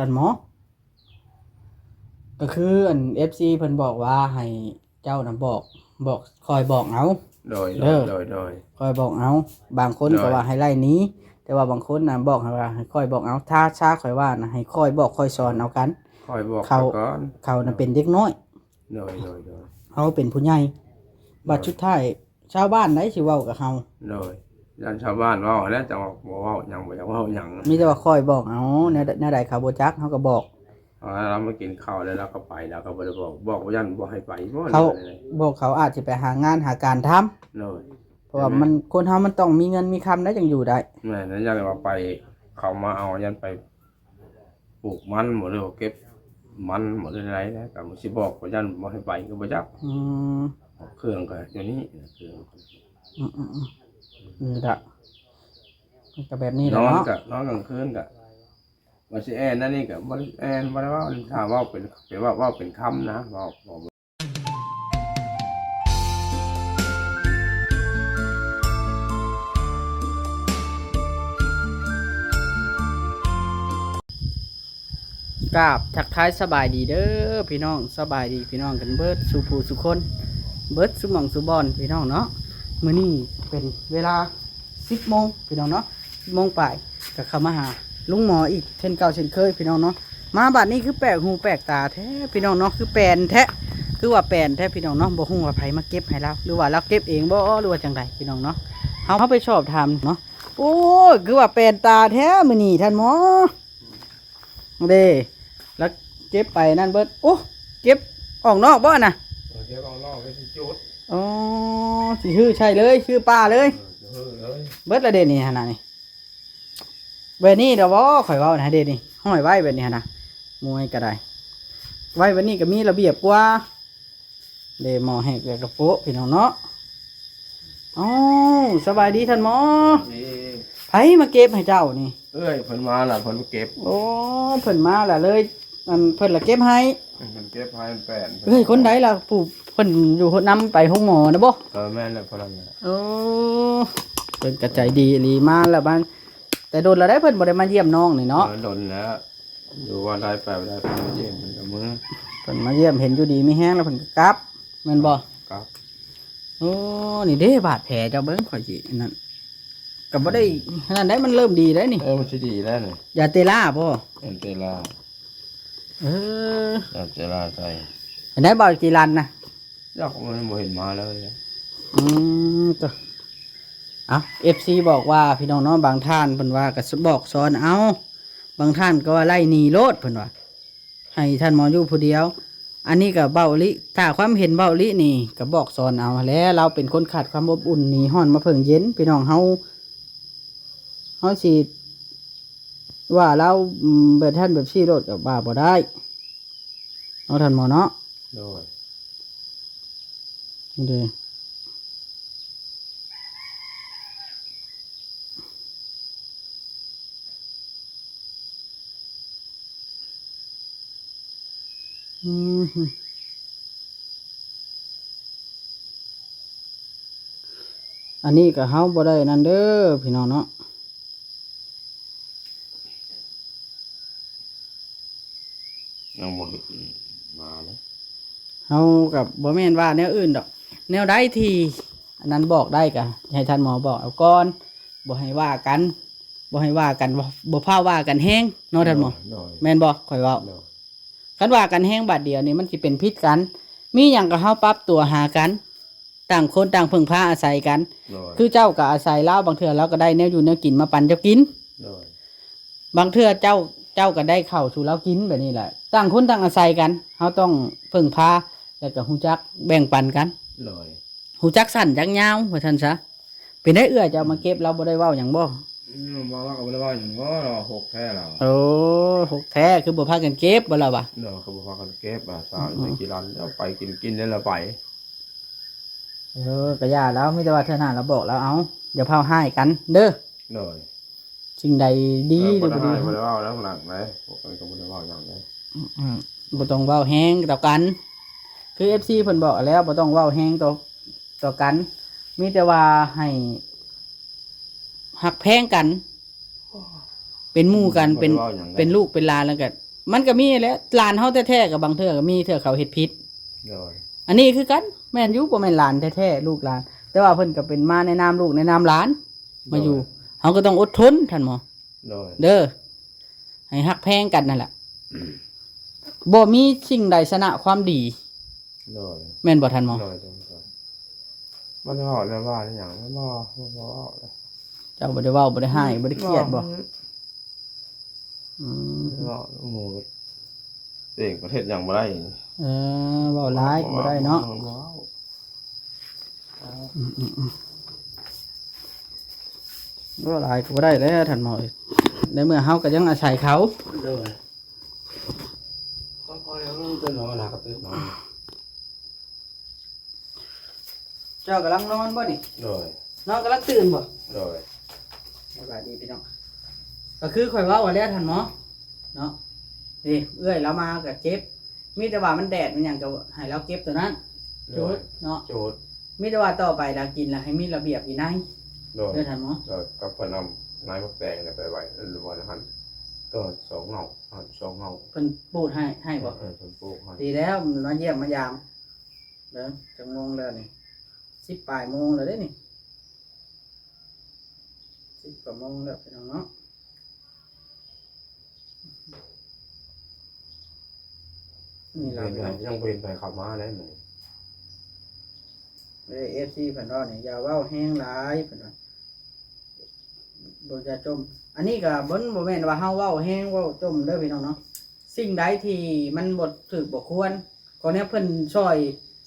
ท่านหมอ ก็คืออัน FC เพิ่นบอกว่าให้เจ้าน่ะบอกบอกคอยบอกเอา โดยเด้โดอยโดยโดย คอยบอกเอา บางคนได้ก็ว่าให้ไล่หนี้ แต่ว่าบางคนน่ะบอกให้ว่าให้คอยบอกเอา ถ้าช้าคอยว่านะให้คอยบอกคอยสอนเอากัน คอยบอกเขา ก่อนเขาน่ะเป็นเด็กน้อย โดยโดยโดยเฮาเป็นผู้ใหญ่บัดชุดท้ายชาวบ้านไหนสิเว้ากับเฮาโดย ยันชาวบ้านเว่าแล้วจะบอกบ่เว่าหยังบ่อยากเว่าหยังมีแต่ว่าคอยบอกเอาแนวแนวใดเขาบ่จักเฮาก็บอกเอาเรามากินข้าวแล้วเราก็ไปแล้วก็บ่ได้บอกบอกว่ายันบ่ให้ไปบ่เขา เลยบอกเขาอาจจะไปหางานหาการทำโดยเพราะว่ามันคนเฮามันต้องมีเงินมีคำได้จังอยู่ได้ แม่นั้นยันว่าไป เขามาเอายันไปปลูกมันหมดเลยเก็บ มันหมดเลยไรนะก็บ่สิบอกว่ายันบ่ให้ไปก็บ่จักอืมเครื่องก็อยู่นี่เครื่อง อืมอืมอืม นี่ละมันก็แบบนี้แหนละอนเนาะก็นอนกลางคืนก็ว่าสิแอนนั่นนี่ก็บ่ได้แอนบ่ได้เว่าถ้าเว่าเป็นเป็นว่าเว่าเป็นคำนะเว่าเว้ากราบทักทายสบายดีเด้อพี่น้องสบายดีพี่น้องกันเบิดสุภูสุคน เบิดสุหมองสุบอนพี่น้องเนาะมื้อนี้ เป็นเวลา10โมงพี่น้องเนาะ10โมงไปก็เข้ามาหาลุงหมออีกเช่นเก่าเช่นเคยพี่น้องเนาะมาบัดนี้คือแปลกหูแปลกตาแท้พี่น้องเนาะคือแปลนแท้คือว่าแปลนแท้พี่น้องเนาะบ่ฮู้ว่าไผมาเก็บให้เราหรือว่าเราเก็บเองบ่หรือว่าจังไดพี่น้องเนาะเฮาเฮาไปสอบถาเนาะโอ้ยคือว่าแปลนตาแท้มื้อนี้ท่านหมอเด้แล้วเก็บไปนั่นเบิดโอ้เก็บออกนอกบ่น่ะเดี๋ยวลองลอกไปที่จุด อ๋อสิชื่อใช่เลยชื่อป้าเลยเออเลยเบิดละเด่นนี่ฮะนะนี่เบดนี้เดี๋ยวบ่ข่อยเว้านะเด่นนี่ห้อยไว้แบบนี้ฮะนะมวยก็ได้ ไว้แบบนี้ก็มีระเบียบกว่า เดหมอแหกแล้วกระโปะพี่น้องเนาะอ๋อสบายดีท่านหมอนี่ไผมาเก็บให้เจ้านี่ เอ้ยเพิ่นมาล่ะเพิ่นมาเก็บ โอ้เพิ่นมาแล้วเลยอันเพิ่นละเก็บให้ เพิ่นเก็บให้แปดเฮ้ยคนใดล่ะผู้เพิ่นอยู่นำไปห้องหมอนะบ่เออแม่นแล้วเพิ่นนั่นแหละโอ้เพิ่นกระใจดีอีหลีมาแล้วบ้านแต่โดนแล้วได้เพิ่นบ่ได้มาเยี่ยมน้องนี่เนาะเออดนแล้วอยู่ว่าได้แปดได้เพิ่นมาเยี่ยมเพิ่นกับมือเพิ่นมาเยี่ยมเห็นอยู่ดีมีแห้งแล้วเพิ่นก็กลับแม่นบ่ครับโอ้นี่เด้บาดแผลเจ้าเบิ่งข่อยสินั่นก็บ่ได้นั่นได้มันเริ่มดีแล้วนี่เออมันสิดีแล้วนี่ยาเตล่าบ่เอ็นเตลา เออเอ็นเตลาใส่เห็นได้บ่กี่ลันนะยากมันบ่เห็นมาเลยอืมตัวเอ้า FC บอกว่าพี่น้องเนาะบางท่านเพิ่นว่าก็บอกสอนเอาบางท่านก็ว่าไล่หนีโลดเพิ่นว่าให้ท่านหมออยู่ผู้เดียว อันนี้ก็เบ้าลิถ้าความเห็นเบ้าลินี่ก็บอกสอนเอาแล้วเราเป็นคนขาดความอบอุ่นหนีห้อนมาเพิ่งเย็นพี่น้องเฮาเฮาสิ ว่าเราอืมแบบท่านแบบซี่โลดกับว่าบ่ได้เอาท่านหมอเนาะโดยนี่เด้อืมฮึอันนี้ก็เฮาบ่ได้นั่นเด้อพี่น้องเนาะ ยังบ่เห็นมาเลยเฮากับบ่แม่นว่าแนวอื่นดอก แนวใดที่อันนั้นบอกได้ก็ให้ท่านหมอบอกเอาก่อนบ่ให้ว่ากันบ่ให้ว่ากันบ่บ่พาว่ากันแฮงเนาะท่านหมอโดยแม่นบ่ข่อยเว้าโดยคันว่ากันแฮงบาดเดียวนี่มันสิเป็นพิษกัน มีหยังก็เฮาปรับตัวหากัน ต่างคนต่างพึ่งพาอาศัยกัน โดยคือเจ้าก็อาศัยเราบางเทื่อเราก็ได้แนวอยู่แนวกินมาปันเจ้ากิน โดยบางเทื่อเจ้า เจ้าก็ได้เข้าวสู่เรากินแบบนี้แหละต่างคนต่างอาศัยกันเฮาต้องพึ่งพาแล้วก็ฮู้จักแบ่งปันกันโดยหูจักสั่นจักยาวว่าท่านซะเป็นได้เอื้อจะเอามาเก็บเราบ่ได้เว้าหยังบ่อืมบ่ว่าก็บ่ได้ว่าหยังว่าเราหกแท้แล้วโอ้หกแท้คือบ่พากันเก็บบ่ล่ะวะเดี๋ยวเขาบอกว่าเขาเก็บอะสาวไปกี่รันแล้วไปกินกินแล้วเราไปเออก็ย่าแล้วมีแต่ว่าเท่านั้นเราบอกแล้วเอาอย่าเผาให้กัน เด้อโดย สิ่งใดดีหบ่รือบ่ได้ดีบ่ได้ว่าแล้วหลังไหนพวกนี้ก็บ่ได้ว่าอย่างนี้อืมบ่ต้องเว้าแฮงต่อกัน คือ FC เพิ่นบอกแล้วบ่ต้องเว้าแฮงต่อต่อกัน มีแต่ว่าให้หักแพงกัน เป็นหมู่กันเป็นบ่ได้ว่าหยังเป็นลูกเป็นหลานแล้วก็มันก็มีแหล้วหลานเฮาแท้ๆกับบางเทื่อก็มีเทื่อเขาเฮ็ดผิด โดยอันนี้คือกันแม่นอยู่บ่แม่นหลานแท้ๆลูกหลาน แต่ว่าเพิ่นก็เป็นมาในนามลูกในนามหลานมาอยู่ เฮาก็ต้องอดทนท่านหมอ โดยเด้อให้ฮักแพงกันนั่นแหละบ่มีสิ่งใดชนะความดี โดยแม่นบ่ท่านหมอโดยโดยโดยมันจะบอกแล้วว่าอย่างนั้นบ่บ่บ่เอาเลยเจ้าบ่ได้เว้าบ่ได้ให้บ่ได้เครียดบ่อืมบ่หมูเองประเทศอย่างบ่ได้เออเว้าร้ายก็บ่ได้เนาะบ่เอา เว้าร้ายก็บ่ได้แล้วท่านหมอในเมื่อเฮาก็ยังอาศัยเขาโดยก็พอแล้วจะนอนหนักก็ตื่นนอนเจ้ากำลังนอนบ่นี่โดยนอนกำลังตื่นบ่โดยสบายดีพี่น้องก็คือข่อยเว้าว่าแล้วท่านหมอเนาะนี่เอื้อยเรามาก็เก็บมีแต่ว่ามันแดดมันหยังก็ให้เราเก็บตัวนั้นโดจุยดเนาะโจทย์มีแต่ว่าต่อไปเรากินแล้วให้มีระเบียบวินัย โดยเด้อท่านหมอโดยก็เพิ่นเอาไม้มะแดงเนี่ยไปไว้หรือว่าหันก็สองเงาหันสองเงาเพิ่นปูดให้ให้บ่เออเพิ่นปลูกให้ดีแล้วมันมาเยี่ยมมายามเด้อจังโมงแล้วนี่สิบปลายโมงแล้วเด้นี่สิบกว่าโมงแล้วพี่น้องเนาะนี่เราเห็นไหมยังเป็นไปเขับมาได้ไหม เลยเอฟซีเพิ่นว่านี่อย่าเว้าแห้งหลายเพิ่นว่าบ่จะจม อันนี้ก็บ่นบ่แม่นว่าเฮาเว้าแห้งเว้าจมเด้อพี่น้องเนาะสิ่งใดที่มันบ่ถูกบ่ควรก็เนี่ยเพิ่นช่วย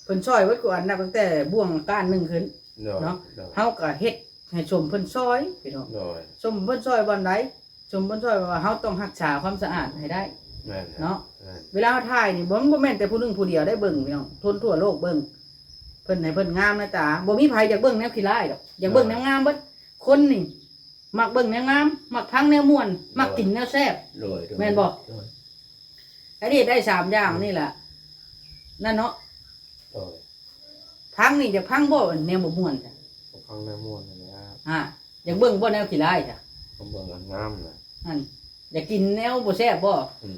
เพิ่นช่วยไว้ก่อนนับตั้งแต่บ่วงก้านหนึงขึ้นโดยเนาะโดยเฮาก็เฮ็ดให้ชมเพิ่นซอยพี่น้องโดยชมเพิ่นซอยบ่อนใดชมเพิ่นซอยว่าเฮาต้องรักษาความสะอาดให้ได้แม่นเนาะแม่นเวลาเฮาถ่ายนี่บ่บ่แม่นแต่ผู้หนึงผู้เดียวได้เบิ่งพี่น้องทนทั่วโลกเบิ่ง เพิ่นให้เพิ่นงามนะตาบ่มีไผอยากเบิ่งแนวขี้ร้ายดอกอยากเบิ่งแนวงามเบิดคนนี่มักเบิ่งแนวงามมักพังแนวม่วนมักกินแนวแซ่บ โดยโดยแม่นบ่ โดยอันนี้ได้สามอย่างนี่แหละนั่นเนาะโดยพังนี่จะพังบ่แนวบ่ม่วนจ้ะข้างในม่วนนะครับอ่าอยากเบิ่งบ่แนวขี้ร้ายจ้ะผมเบิ่งอันงามนะนั่นอยากกินแนวบ่แซ่บบ่อืม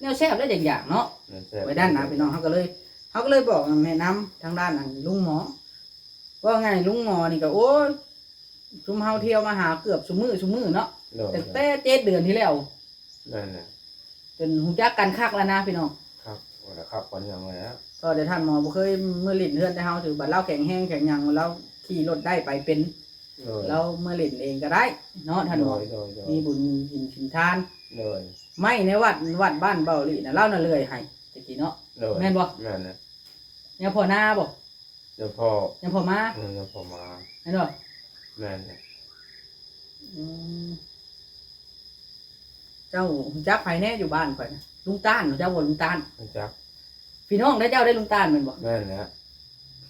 แนวแซ่บแล้วอย่างอย่างเนาะ นั่นแซ่บไว้ด้านหน้าพี่น้องเขาก็เลย เขาก็เลยบอกแม่น้ำทางด้านนั้นลุงหมอ ว่าไงลุงหมอนี่ก็โอ้ยชุมเฮาเที่ยวมาหาเกือบชุมมือชุมมือเนาะโดยแต่แต่เจ็ดเดือนที่แล้วนั่นแหละเป็นหูจักกันคักแล้วนะพี่น้องครับว่าแล้วครับปัญญาไว้แล้วก็เดี๋ยวท่านหมอบ่เคยเมื่อลิ้นเฮือนแต่เฮาถือบัตรเล่าแข็งแห้งแข็งหยังเราขี่รถได้ไปเป็นโดยเราเมื่อลิ้นเองก็ได้ เนาะท่านหมอโดยโดยโดยมีบุญกินชินทานโดยไม่ในวัดวัดบ้านเบาหลีนะเล่าน่ะเลยให้ตะ กี้เนาะโดยแม่นบ่แม่นนะยังพอหน้าบ่เดี๋ยวพ่อยังพอมาเออเดี๋ยวพ่อมาแม่นบ่แม่นนะอืมเจ้ารู้จักไผแน่อยู่บ้านข่อยนะลุงต้านเจ้าบ่ลุงต้าน รู้จักพี่น้องได้เจ้าได้ลุงต้านแม่นบ่ แม่นนะ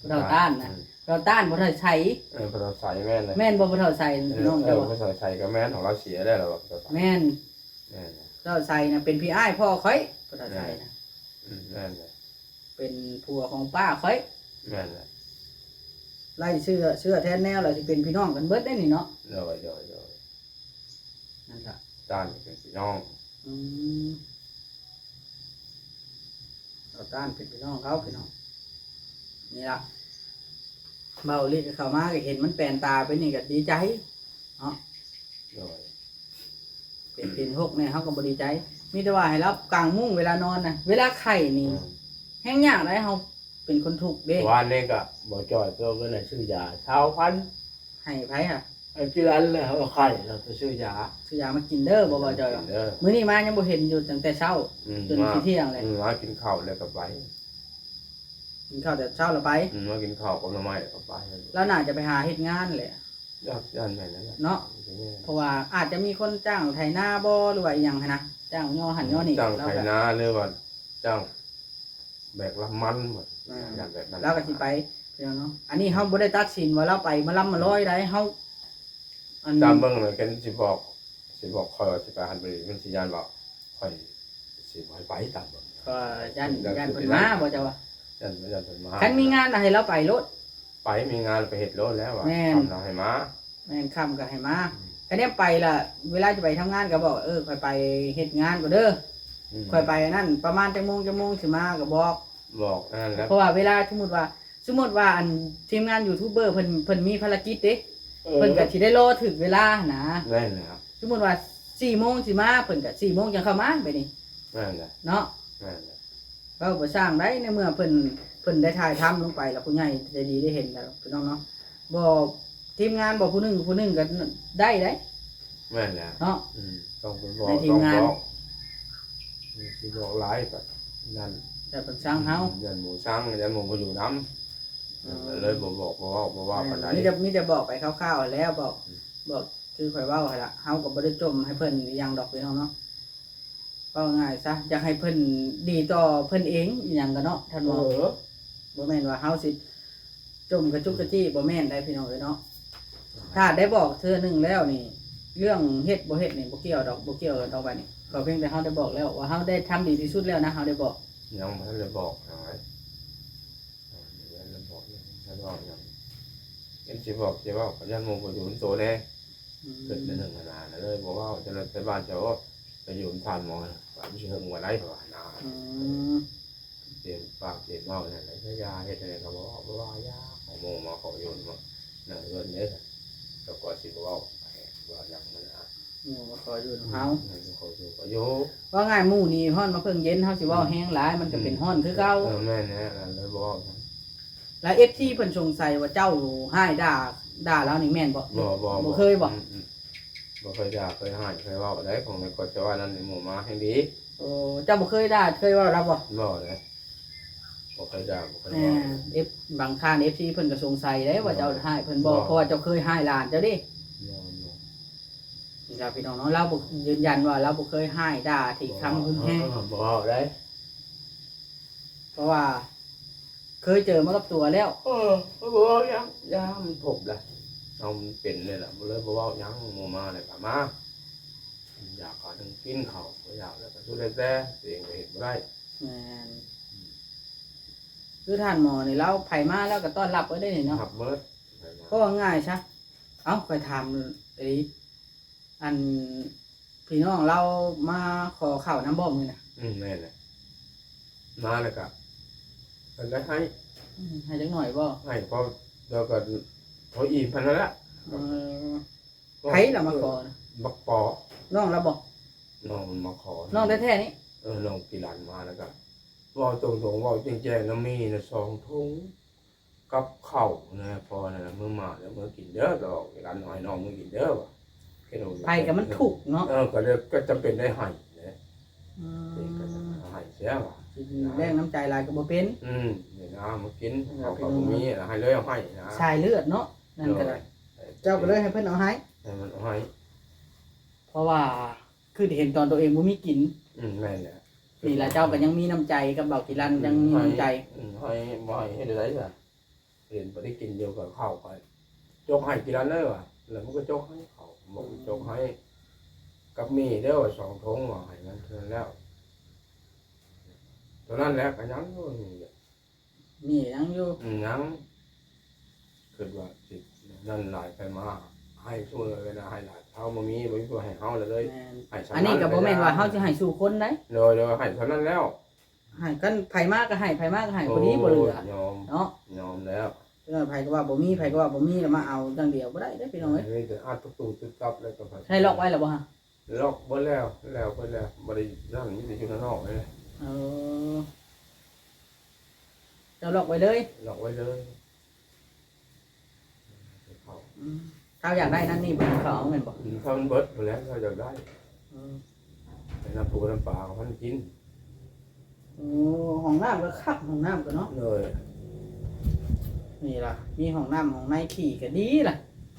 เราต้านนะ เราต้านบ่เท่าใช้เออพอเราใส่แม่นเลยแม่นบ่บ่เท่าใส่เอพี่อน้องเอเจ้าอบ่พอใส่ใส่ก็แม่นของเราเสียได้แล้วแบบแม่นแม่นนะเจ้าใส่นะเป็นพี่อ้ายพ่อข่อยบ่เท่าใส่นะ อืมแม่นนะเป็นผัวของป้าข่อยแม่นนะไล่เชื่อเชื่อแท้แนวแล้วสิเป็นพี่น้องกันเบิดได้นี่เนาะโดยโดยโดยนั่นล่ะด้านเป็นพี่น้องอืมเราต้านเป็นพี่น้องเขาพี่น้องนี่ละเบาลีกเข้ามาก็เห็นมันแปลนตาไปนี่ก็ดีใจโดยเป็นเป็นหกเนี่ยเขาก็บดีใจ มีแต่ว่าให้รับกลางมุ้งเวลานอนนะเวลาไข่นี่แห้งยากได้เขาเป็นคนถูกข์เด้วันนี้ก็บ่จ่อยตัวก็เลยซื้อยาเช้าพันให้ไผค่ะไอ้ที่ร้านเลยเขาไข่เราไปซื้อยาซื้อยามากินเด้อบ่บ่จอยหรอกเด้อมื้อนี้มายังบ่เห็นอยู่ตั้งแต่เช้า อืมจนมาสิเที่ยงเลย อืมมากินข้าวแล้วก็ไปกินข้าวแต่เช้าแล้วไป อืมมากินข้าวกับหน้ำไม้แล้วก็ไปแล้วน่าจะไปหาเฮ็ดงานแหละยากย่านแม่นั่นแหละเนาะ เพราะว่าอาจจะมีคนจ้างไถนาบ่หรือว่าอีหยังหั้นนะ จ้างย่อหันย่อนี่จ้างแล้วไถก็นาหรือว่าจ้างแบกลำมันหมดอ่าอย่างแบบนั้นแล้วก็สิไปพี่น้องเนาะอันนี้เฮาบ่ได้ตัดสินว่าเราไปมาล้ำมาร้อยได้เฮาอันตามเบิ่งเลยกันสิบอกสิบอกคอยว่าสิไปหันไปมันสิยานบอกคอยสิบ่ให้ไปตามเบิ่งก็ย่านย่านเพิ่นมาบ่เจ้าว่ายันยันเพิ่นมาคันมีงานน่ะให้เราไปโลดไปมีงานไปเฮ็ดโลดแล้วว่าแม่น ทำเราให้มาแม่นค่ำก็ให้มา คันนี้ไปล่ะ เวลาจะไปทำงานก็บอกเออค่อยไปเฮ็ดงานก็เด้ออืมค่อยไปนั่น ประมาณจังโมงจังโมงสิมาก็บอก บอกนั่นแหล้วเพราะว่าเวลาสมมุติว่าสมมุติว่าอันทีมงานยูทูบเบอร์เพิ่นเพิ่นมีภารกิจเด้เพิ่นก็สิได้รอถึงเวลานะนั่นแหละครับสมมุติว่า4โมงสิมาเพิ่นก็4โมงจังเข้ามาไปนี่นั่นแหละเนาะนั่นแหละเราบ่สร้างได้ในเมื่อเพิ่นเพิ่นได้ถ่ายทำลงไปแล้วผู้ใหญ่ใจดีได้เห็นแล้วพี่น้องเนาะบ่ ทีมงานบ่ผู้หนึงผู้หนึงก็ได้ได้นั่นแหละเนาะ อืมต้องไปบอกในทีต้มองงาน บอกมีสิบอกหลายแบบนั่นแต่เพิ่นสร้างเฮายันหมูช่างยันหมูมาอยู่น้ำเลยบอกบอกบอกว่าบอกว่าปานใดมีแต่มีแต่บอกไปคร่าวๆแล้วบอก บอกคือข่อยเว้าให้ละเฮาก็บ่ได้จมให้เพิ่นอหยังดอกพี่น้องเนาะเว้าง่ายซะอยากให้เพิ่นดีต่อเพิ่นเองอหยังก็เนาะท่านเอว่า อบ่แม่นว่าเฮาสิจมกระจุกกระจี้บ่แม่นได้พี่น้องเอ้ยเนาะ ถ้าได้บอกเทื่อหนึงแล้วนี่ เรื่องเฮ็ดบ่เฮ็ดนี่บ่เกี่ยวดอกบ่เกี่ยวดอกบัดนี้ก็เพียงแต่เฮาได้บอกแล้ว ว่าเฮาได้ทำดีที่สุดแล้วนะเฮาได้บอกยังไม่ได้บอกหน่อยยังไม่บอกยังไม่บอกยังยังจะบอกจะบอกยันหมูมาอยู่โตแน่อืมเกิดในหนึ่งขนาดเลยบอกว่าจะไปบ้านเจ้าไปอยู่ทานมองว่าไม่ใช่เฮงวันไรหรอนะอืมเตรียมปากเตรียมเมาเนี่ยไหนก็ยาเฮ็ดอะไรก็บอกว่ายาของโมมาขอโยนมาหนังเงินเนี่ย ก็ก่อนสิบอกว่าว่าอย่างมันอะโอ้ขออยู่ของเฮาขออยู่ก็โยว่าง่ายหมู่นี่ฮ้อนมาเพิ่งเย็นเฮาสิเว้าแห้งหลายมันก็เป็นฮ้อนคือเก่าเออแม่เนี่ยเลยบอกแล้ว FT เพิ่นสงสัยว่าเจ้าให้ด่าด่าแล้วนี่แม่นบ่ บ่บ่บ่เคยบ่บ่เคยด่าเคยหายเคยว่าได้ของในกฎจะว่านั้นในหมู่มาให้ดีโอ้เจ้าบ่เคยด่าเคยเว่าเราบ่บ่เลย บ่เคยด่าบ่เคยแหว่าม F บางท่าน FC เพิ่นก็สงสัยเด้ว่าเจ้าให้เพิ่นบ่บ่ เพราะว่าเจ้าเคยให้หลานเจ้าดิบ่บ่นี่ครับพี่น้องเนาะเราบ่ยืนยันว่าเราบ่เคยให้ด่าที่คำคุณแฮงบ่ได้เพราะว่า เคยเจอมากับตัวแล้ว เออบ่ยังยังมันพบละเอามันเป็นเลยล่ะบ่เลยบ่เว้ายังหมู่มาเลยก็มาอยากก็ต้องกินข้าวบ่อยากแล้วก็สุดแล้วแต่ตัวเองก็เฮ็ดบ่ได้แม่น คือท่านหมอนี่เราไผมาแล้วก็ต้อนรับไว้ได้นี่เนาะขับเบิดก็ว่าง่ายซะเอ้าค่อยถามไอ้อันพี่น้องเรามาขอข้าวน้ำบ่มื้อน่ะอืมแม่นแหละมาแล้วก็เพิ่นได้ให้อืมให้จักหน่อยบ่ให้พอแล้วก็พออิ่มพันนั้นละเออไผล่ะมาขอน่ะบักปอน้องเราบ่น้องมันมาขอน้องแท้ๆนี่เออน้องกีรันมาแล้วก็เว่าตรงๆเว่าแจ้งๆแล้วมีนะสองถุงกับข้าวนะพอนะเมื่อมาแล้วเมื่อกินเด้อดอกกีรันน้อยน้องมื่อกินเด้อว่ะแค่นั้นไปกับมันถูกเนาะเออก็เลยก็จะเป็นได้ให้นะอืเด็กก็จะมให้เสียว่ะแรงน้ำใจหลายก็บ่เป็นอืมนี่นะมากินเขาก็บ่มีนะให้เลยเอาให้นะสายเลือดเนาะนั่นก็ได้เจ้าก็เลยให้เพิ่นเอาให้ให้มันเอาให้เพราะว่าคือเห็นตอนตัวเองบ่มีกิน อืมแม่นแหละ นี่ล่ะเจ้าก็ยังมีน้ำใจกับเบากิรันยังมีน้ำใจอืมให้บ่ให้ให้ได้จ้ะเรียนบ่ได้กินเดียวกับข้าวไปจกให้กีรันเลยว่ะแล้วมันก็จกให้เขาบอกจกให้ กับมีเด้อสองทงว่าให้มันเท่านั้นแล้วตอนนั้นแหละก็ยังอยู่นี่นี่ยังอยู่อืมยังคิดว่าสินั่นหลายไปมาให้ช่วยเลยนะให้หลาย เท่าบ่มีบ่มีตัวให้เฮาเลยแม่นให้สำอันนี้ก็บ่แม่นว่าเฮาสิให้สู่คนได้โดยโดยให้เท่านั้นแล้วให้กันไผมากก็ให้ไผมากก็ให้คนนี้บ่เหลือโยอมเนาะยอมแล้วพี่น้องไผก็ว่าบ่มีไผก็ว่าบ่มีแล้วมาเอาจังเดียวบ่ได้เด้อพี่น้องเอ้ยนี่แต่อาตุ๊กตุ๊กตุ๊กตับแล้วก็ให้ล็อกไว้แล้วบ่ฮะล็อกเบิดแล้วแล้วเบิดแล้วบ่ได้นั่นมีแต่อยู่ข้างนอกเลยเออเจ้าล็อกไว้เลยล็อกไว้เลยเขาอืม ถ้าอยากได้นั่นนี่บ่เขาเอาแม่นบ่ถ้ามันเบิดไปแล้วเขาอยากได้เออเป็นน้ำปูน้ำปลาเขาพันกินโอ้ห้องน้ำก็คักห้องน้ำก็เนาะเลยนี่ล่ะ มีห้องน้ำห้องในขี่ก็ดีล่ะ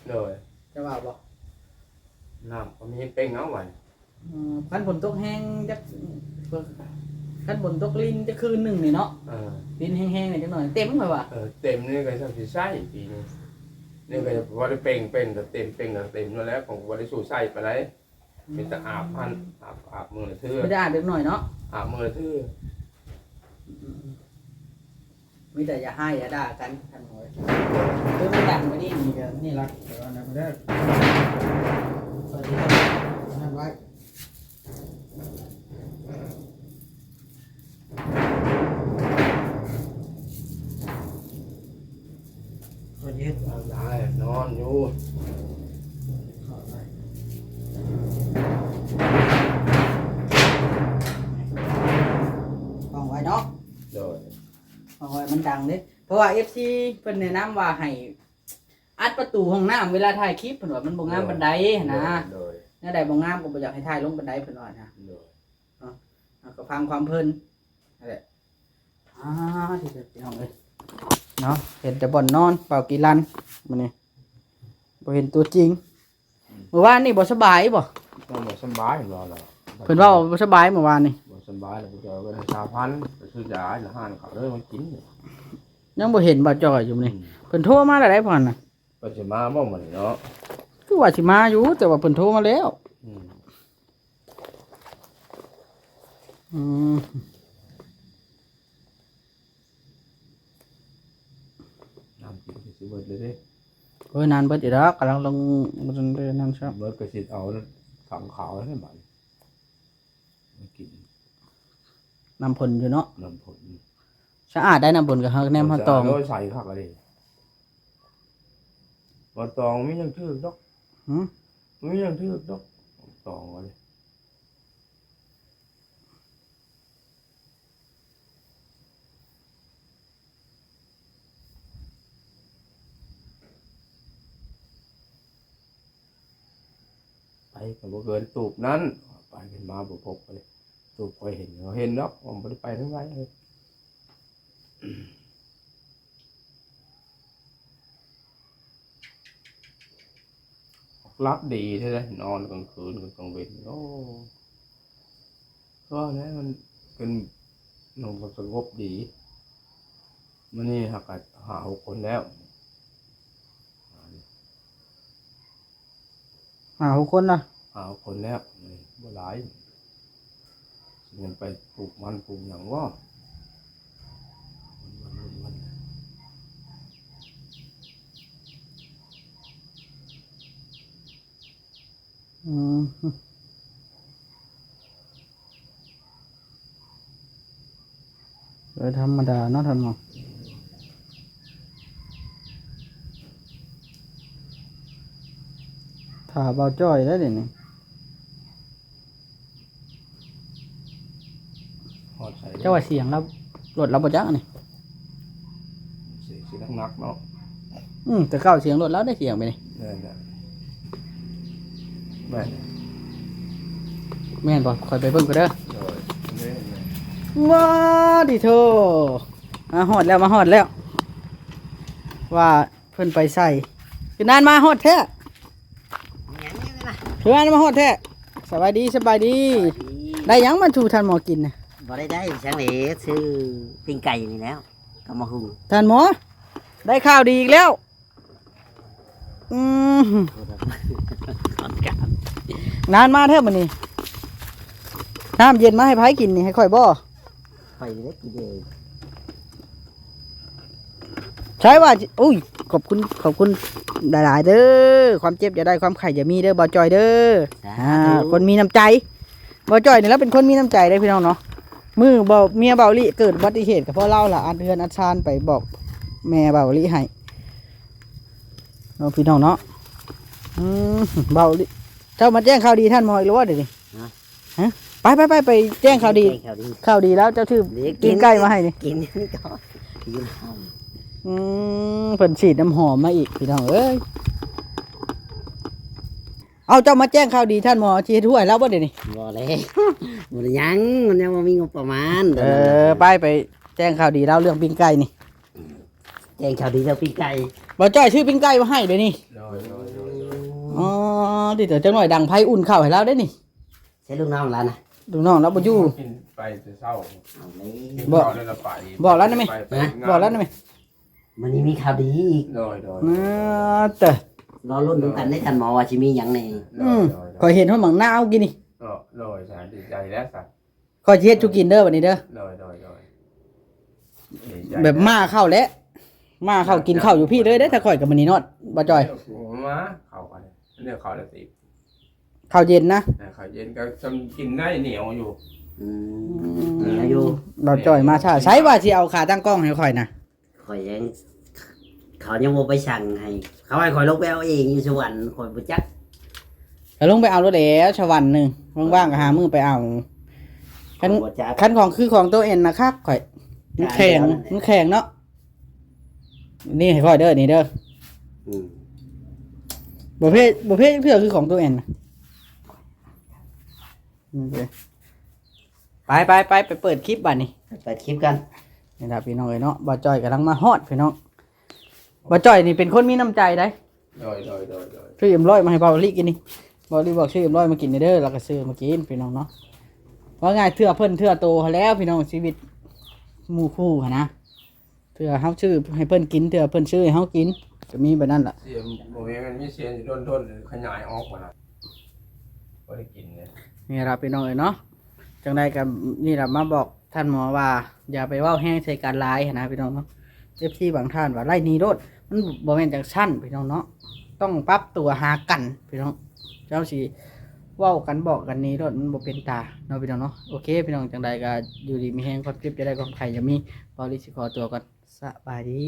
เลยจะว่าบ่น้ำก็มีเป้งเอาไว้อืมคันฝนตกแห้งจักคันฝนตกลินจะคืนหนึงนี่เนาะเออลินแห้งๆนี่จักหน่อยเต็มเลยว่ะเออเต็มนี่ก็จะสิใส่ปีนี้ นี่ก็จะว่าได้เป่งเป็นก็เต็มเป่งก็เต็มแล้วแล้วของว่าได้สู่ใส่ไปได้มีแต่อาบพันอาบอาบมือละเทื่อไม่ได้อ่านเด็กหน่อยเนาะอาบมือละเทื่อมีแต่อย่าให้อย่าด่ากันท่านหอยคือไม่ดังไว้นี่นี่ก็นี่ละเดี๋ยวอันนั้นไปเด้อสวัสดีครับนั่นไว้ นอนอยู่ฟังไว้เนาะโดยฟังไว้มันดังเด้เพราะว่า FC เพิ่นแนะนำว่าให้อัดประตูห้องน้ำเวลาถ่ายคลิปเพิ่นว่ามันบ่งามบันไดนะโดยแน่ใดบ่งามก็บ่อยากให้ถ่ายลงบันไดเพิ่นว่านะก็ฟังความเพลินนั่นอ่าที่เด็ดพี่น้องเอ้ย เนาะเห็นแต่บ่อนนอนเป่ากีรันมื้อนี้บ่เห็นตัวจริงเมื่อวานนี่บ่สบายบ่ต้องบ่สำบายรอแล้วเพิ่นว่าบ่สบายเมื่อวานนี่บ่สำบายแล้วก็จะเอาไปชาพันธุ์ไปซื้อยาให้ละห้านเขาเลยมากินเนี่ยยังบ่เห็นบ่จ่อยอยู่มื้อนี้เพิ่นโทรมาแล้วได้พ่อนน่ะก็จะมาบ่เหมือนเนาะคือว่าสิมาอยู่ แต่ว่าเพิ่นโทรมาแล้วอืม อืม น้ำกินก็ สิเบิดเลยเด้โอ้ยนานเบิดอีกแล้วกำลังลงบ่ทันได้นั่นครับเบิดก็สิเอาถังขาวให้บัดมากินน้ำผลอยู่เนาะน้ำผลสะอาดได้น้ำผลกับเฮาแนมเฮาตองโดยใส่คักอะไรบ่ตองมีหยังถือกดอกหืมมีหยังถือกดอกตองอะไรไก็บ่เกินตูบนั้นไปกันมาบ่พบเลยตูบก็เห็นเขาเห็นดอกผมบ่ได้ไปทั้งไรเลยรับดีใช่ไหมนอนกลางคืนกับกลางวันโอ้ก็เนี่ยมันเป็นนอนสงบดีมันนี่หักหาหกคนแล้ว หาหกคนน่ะหาหกคนแล้วนี่บ่หลายสิเงินไปปลูกมันปลูกอย่างว่าวันวันวันวันอืมโดยธรรมดาเนาะท่านหมอาเบาจ้อยได้เดี๋ยวนี้หอดใส่เจ้าว่าเสียงแล้วรถเราบ่จักอันนี่เสียสีนักๆเนาะอืมแต่เข้าเสียงรถแล้วได้เสียงไปนี่นั่นแหละแม่นแม่นบ่คอยไปเบิ่งก็เด้อเลยแม่นเลยว้าดิโทมาฮอดแล้วมาฮอดแล้ว ว่าเพิ่นไปใส่คือนานมาฮอดแท้ คือนานมาฮอดแท้สบายดีสบายดี ได้หยังมาถูท่านหมอกินน่ะบ่ได้ได้ช่างเหลซื้อปิ้งไก่นี่แล้วก็มาหุงท่านหมอ ได้ข่าวดีอีกแล้ว อืมขอนกับนานมาแท้มื้อนี้น้ำเย็นมาให้ไผกินนี่ให้ข่อยบ่ค่อยเล็กกินเอง ใช่ว่าจิอุ้ยขอบคุณขอบคุณหลายๆเด้อความเจ็บอย่าได้ความไข่อย่ามีเด้อบ่จอยเด้ออ่าคนมีน้ำใจบ่จ้อยนี่แล้วเป็นคนมีน้ำใจได้พี่น้องเนาะมือเบาเมียเบาลิเกิดอุบัติเหตุกับพ่อเล่าล่ะอันเดือนอัดชานไปบอกแม่เบาลิให้เนาะพี่น้องเนาะอืมเบาลิเจ้ามาแจ้งข่าวดีท่านหมออีกแล้วว่าเดี๋ยวนี้ฮะไปไปไปไปแจ้งข่าวดีแจ้งข่าวดีข่าวดีแล้วเจ้าชื่อเดี๋ยวกินใกล้มาให้นี่กินนี่ก็ อยู่ในห้องอืมเพิ่นฉีดน้ำหอมมาอีกพี่น้องเอ้ยเอาเจ้ามาแจ้งข่าวดีท่านหมอที่ถ้วยแล้วว่าเดี๋ยวนี้บ่เลยบ่ได้หยังมันยังบ่มีงบประมาณเออไปไปแจ้งข่าวดีแล้วเรื่องปิ้งไก่นี่แจ้งข่าวดีแล้วปิ้งไก่บ่จ้อยชื่อปิ้งไก่มาให้เดี๋ยวนี้เลยเลยเลยอ๋อที่เดี๋ยวจังหน่อยดังไพ่อุ่นข้าวให้เราได้นี่ใช่ลูกน้องแล้วนะดูน้องเราบ่อยู่กินไปแต่เศร้าเอาเลยกินบอกข้าวแล้วเราไปบอกแล้วนะแม่ไปไปงานบอกแล้วนะไห มมันนี่มีข่าวดีอีกโดยโดยอ่าแต่รอรุ่นดูกันได้ทันหมอว่าสิมีหยังในโดอืยมโดยคอยเห็นเขาหมังหน้าเอากินนี่โดยโดยสารดีใจแล้วสัตว์คอยสิเฮ็ดจุกินเด้อวันนี้เด้อโดยโดยโดยดีใจแบบมาเข้าแล้วมาเข้ากินข้าวอยู่พี่เลยเด้อถ้าคอยกับมันนี่นอดบ่จ้อยเดี๋วกูมาเขากันเรื่องเขาละสิข้าวเย็นนะแต่เขาเย็นก็จำกินได้เหนียวอยู่ อืมเหลืออยู่เราจ้อยมาช้าใช้ว่าสิเอาขาตั้งกล้องให้คอยนะข่อยยัง เขายังบ่ไปสั่งให้ เขาให้ข่อยลงไปเอาเองอยู่สวรรค์ข่อยบ่จักแล้วลงไปเอารถแล้วชวันหนึ่งว่างๆก็หามือไปเอา คันบ่จักคันของคือของตัวเองนะครับข่อยมันแข็งมันแข็งเนาะนี่ให้ค่อยเด้อนี่เด้ออืมประเภทประเภทเพื่อคือของตัวเองนะโอเคไปไปไปไปเปิดคลิปบัดนี้ ไปคลิปกัน นี่ครับพี่น้องเอ้ยเนาะบ่าวจ้อยกำลังมาฮอดพี่น้อง บ่าวจ้อยนี่เป็นคนมีน้ำใจได้โดยโดยโดยโดยซื้อเอ็มร้อยมาให้บ่าวลี่กินนี่บ่าวลี่บอกซื้อเอ็มร้อยมากินเด้อแล้วก็ซื้อมากินพี่น้องเนาะว่าง่ายเทื่อเพิ่นเทื่อโตหั้นแล้วพี่น้องชีวิตหมู่คู่หั้นนะเทื่อเฮาชื่อให้เพิ่นกินเทื่อเพิ่นชื่อให้เฮากินจะมีแบบนั้นล่ะ เสียงโมเมนต์มันมีเสียงอยู่ต้นๆขยายออกมาแล้วบ่ได้กินเลยนี่ครับพี่น้องเอ้ยเนาะ จังไดก็นี่ล่ะมาบอกท่านหมอว่า อย่าไปเว้าแห้งใส่การร้ายหั้นนะพี่น้องเนาะ FC บางท่านว่าไล่หนีโดด มันบ่แม่นจังชั้นพี่น้องเนาะต้องปรับตัวหากันพี่น้องเจ้าสิเว้ากันบอกกันนี้รถมันบ่เป็นตาเนาะพี่น้องเนาะโอเคพี่น้องจังใดก็อยู่ดีมีแฮงความคลิปจะได้ความไข่จะมีบริสิขอตัวก่อนสบายดี